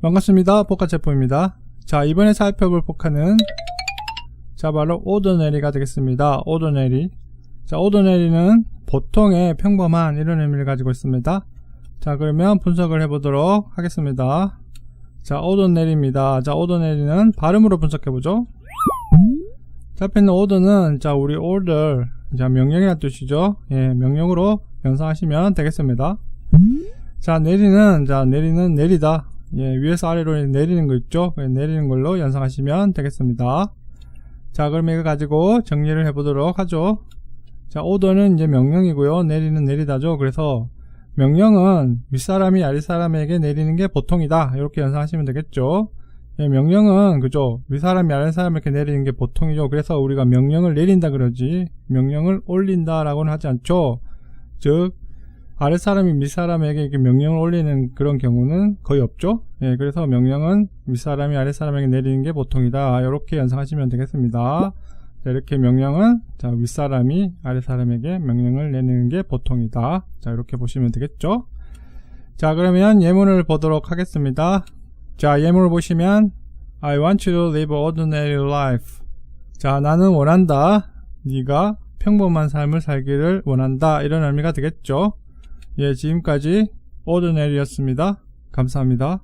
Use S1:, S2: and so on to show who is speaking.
S1: 반갑습니다. 포카체포입니다. 자, 이번에 살펴볼 포카는 자, 바로 오더네리가 되겠습니다. 오더네리. 자, 오더네리는 보통의 평범한 이런 의미를 가지고 있습니다. 자, 그러면 분석을 해보도록 하겠습니다. 자, 오더네리입니다. 자, 오더네리는 발음으로 분석해보죠. 자, 앞에 있는 오더는 자, 우리 order, 자, 명령이라는 뜻이죠. 예, 명령으로 연상하시면 되겠습니다. 자, 내리는, 자, 내리는 내리다. 예, 위에서 아래로 내리는 거 있죠? 예, 내리는 걸로 연상하시면 되겠습니다. 자, 그럼 이거 가지고 정리를 해보도록 하죠. 자, 오더는 이제 명령이고요. 내리는 내리다죠. 그래서 명령은 윗사람이 아랫사람에게 내리는 게 보통이다. 이렇게 연상하시면 되겠죠. 예, 명령은 그죠. 윗사람이 아랫사람에게 내리는 게 보통이죠. 그래서 우리가 명령을 내린다 그러지 명령을 올린다라고는 하지 않죠. 즉 아랫사람이 윗사람에게 명령을 올리는 그런 경우는 거의 없죠. 예, 그래서 명령은 윗사람이 아랫사람에게 내리는 게 보통이다. 이렇게 연상하시면 되겠습니다. 자, 이렇게 명령은 자, 윗사람이 아랫사람에게 명령을 내리는 게 보통이다. 자, 이렇게 보시면 되겠죠. 자, 그러면 예문을 보도록 하겠습니다. 자, 예문을 보시면 I want you to live ordinary life. 자, 나는 원한다. 네가 평범한 삶을 살기를 원한다. 이런 의미가 되겠죠. 예, 지금까지 ordinary였습니다. 감사합니다.